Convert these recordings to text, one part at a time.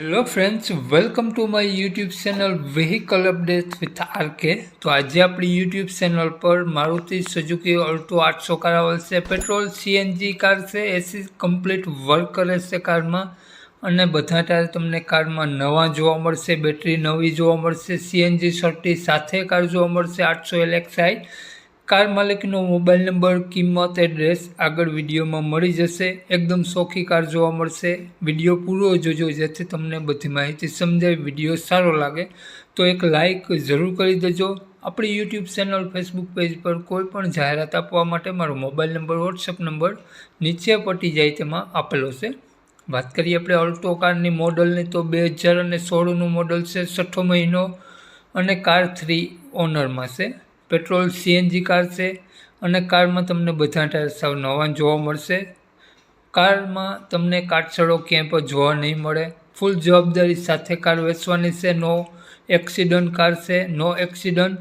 Hello friends welcome to my YouTube channel vehicle update with R K તો આજે આપણી YouTube channel પર Maruti Suzuki Alto આઠસો car આવશે પેટ્રોલ સીએનજી કાર છે એસી કમ્પ્લીટ વર્ક કરે છે કારમાં. અને બધા ટાયર તમને કારમાં નવા જોવા મળશે બેટરી નવી જોવા મળશે સીએનજી સર્ટી સાથે કાર જોવા મળશે, આઠસો એલએક્સઆઈ કાર માલિકનો મોબાઈલ નંબર, કિંમત, એડ્રેસ આગળ વિડીયોમાં મળી જશે. એકદમ સોખી કાર જોવા મળશે. વીડિયો પૂરો જોજો, જેથી તમને બધી માહિતી સમજાય, વીડિયો સારો લાગે. તો એક લાઇક જરૂર કરી દેજો. આપણી યુટ્યુબ ચેનલ ફેસબુક પેજ પર કોઈ પણ જાહેરાત આપવા માટે મારો મોબાઈલ નંબર વોટ્સઅપ નંબર નીચે પટી જાય તેમાં આપેલો છે. વાત કરીએ આપણે અલ્ટો કારની મોડલની, તો બે હજાર અને સોળનું મોડલ છે, છઠ્ઠો મહિનો અને કાર થ્રી ઓનરમાં છે. પેટ્રોલ સીએનજી કાર છે અને કારમાં તમને બધા ટાયર સાવ નવા જોવા મળશે. કારમાં તમને કાટછડો ક્યાંય પણ જોવા નહીં મળે. ફૂલ જવાબદારી સાથે કાર વેચવાની છે. નો એક્સિડન્ટ કાર છે. નો એક્સિડન્ટ.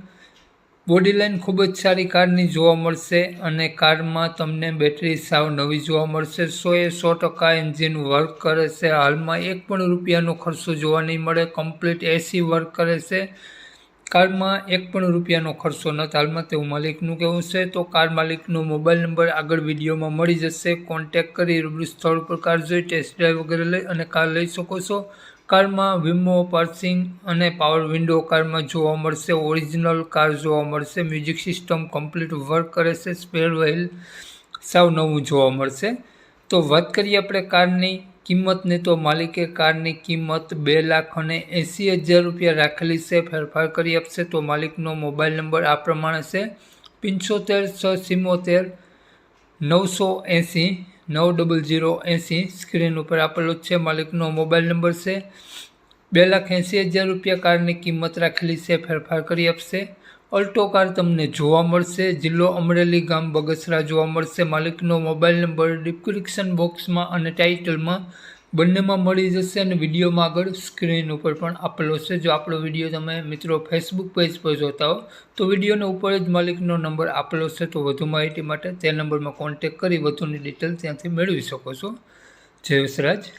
બોડી લાઇન ખૂબ જ સારી કારની જોવા મળશે અને કારમાં તમને બેટરી સાવ નવી જોવા મળશે. સો એ સો ટકા એન્જિન વર્ક કરે છે. હાલમાં એક પણ રૂપિયાનો ખર્ચો જોવા નહીં મળે. કમ્પ્લીટ એસી વર્ક કરે છે. કારમાં એક પણ રૂપિયાનો ખર્ચો નથી હાલમાં તેવું માલિકનું કહેવું છે. તો કાર માલિકનો મોબાઈલ નંબર આગળ વિડીયોમાં મળી જશે. કોન્ટેક કરી રૂબરૂ સ્થળ પર કાર જોઈ, ટેસ્ટ ડ્રાઈવ વગેરે લઈ અને કાર લઈ શકો છો. કારમાં વિમો, પાર્સિંગ અને પાવર વિન્ડો કારમાં જોવા મળશે. ઓરિજિનલ કાર જોવા મળશે. મ્યુઝિક સિસ્ટમ કમ્પ્લીટ વર્ક કરે છે. સ્પેર વ્હીલ સાવ નવું જોવા મળશે. તો વાત કરીએ આપણે કારની કિંમતની તો માલિકે કારની કિંમત બે લાખ અને એંસી હજાર રૂપિયા રાખેલી છે, ફેરફાર કરી આપશે તો માલિકનો મોબાઈલ નંબર આ પ્રમાણે છે, પંચોતેર છ સિમોતેર નવસો એંસી નવ ડબલ ઝીરો એંસી સ્ક્રીન ઉપર આપેલો છે, માલિકનો મોબાઈલ નંબર છે, બે લાખ એંસી હજાર રૂપિયા કારની કિંમત રાખેલી છે, ફેરફાર કરી આપશે અલ્ટો કાર તમને જોવા મળશે, જિલ્લો અમરેલી ગામ બગસરા જોવા મળશે, માલિકનો મોબાઈલ નંબર ડિસ્ક્રિપ્શન બોક્સમાં અને ટાઇટલમાં બંનેમાં મળી જશે અને વિડીયોમાં આગળ સ્ક્રીન ઉપર પણ આપેલો છે. જો આપણો વીડિયો તમે મિત્રો ફેસબુક પેજ પર જોતા હો, તો વિડીયોના ઉપર જ માલિકનો નંબર આપેલો છે, તો વધુ માહિતી માટે તે નંબરમાં કોન્ટેક કરી વધુની ડિટેલ ત્યાંથી મેળવી શકો છો. જય વસરાજ.